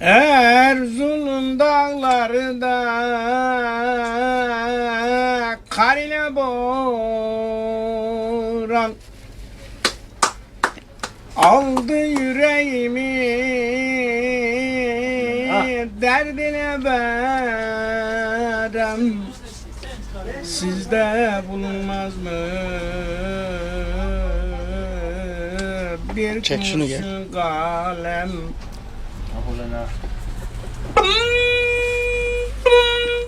Erzurum dağlarında kar ile boran aldı yüreğimi derdine verem sizde bulunmaz mı bir Çek şunu gel. Kurşun kalem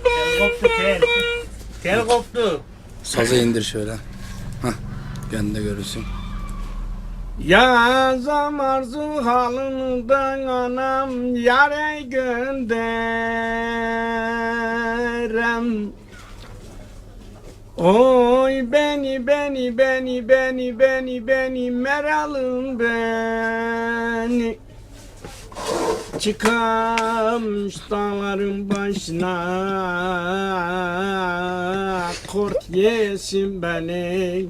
Tel koptu tel. Tel koptu. Sazı indir şöyle. Hah. Gönde görürsün. Yazam arzu halından anam yare gönderem Oy beni beni beni beni beni beni meralım beni Çıkamış dağların başına Kurt yesin beni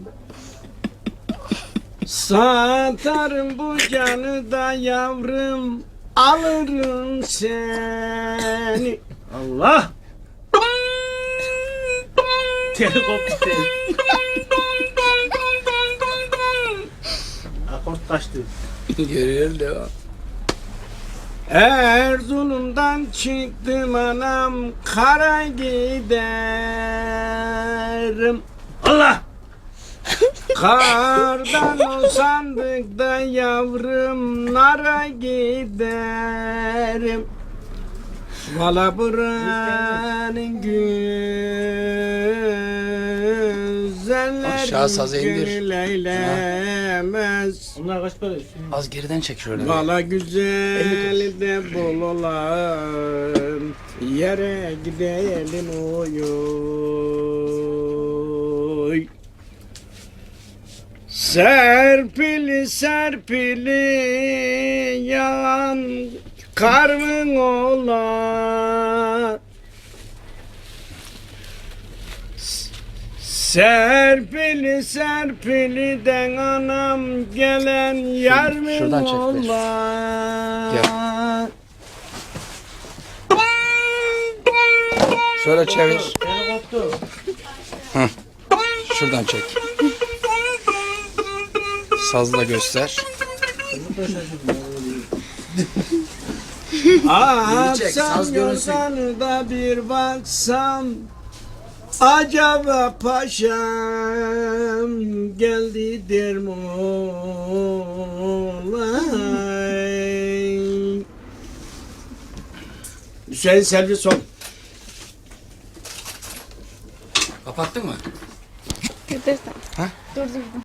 Satarım bu canı da yavrum Alırım seni Allah. Tel koptu. Akort taştı. Görüyor devam. Erzurum'dan çıktım anam Kara giderim. Allah. Kardan o sandıkta yavrum Nara giderim. Valla buranın güzelleri Aşağı sazı indir. gönül eylemez Bunlar kaç para? Az geriden çek şöyle. Valla güzel de bol olan Yere gidelim oy oy Serpili serpili yağan karmın ola Serpili serpili den anam gelen yar mı şuradan çek be. ola. Şöyle çevir. Tel koptu. Şuradan çek. Sazla göster. çek, saz Atsam görünsün. yoldan da bir baksam Acaba paşam geldi der mi olay? Hüseyin Selvi son. Kapattın mı? Dur sen. Ha? Dur dur dur.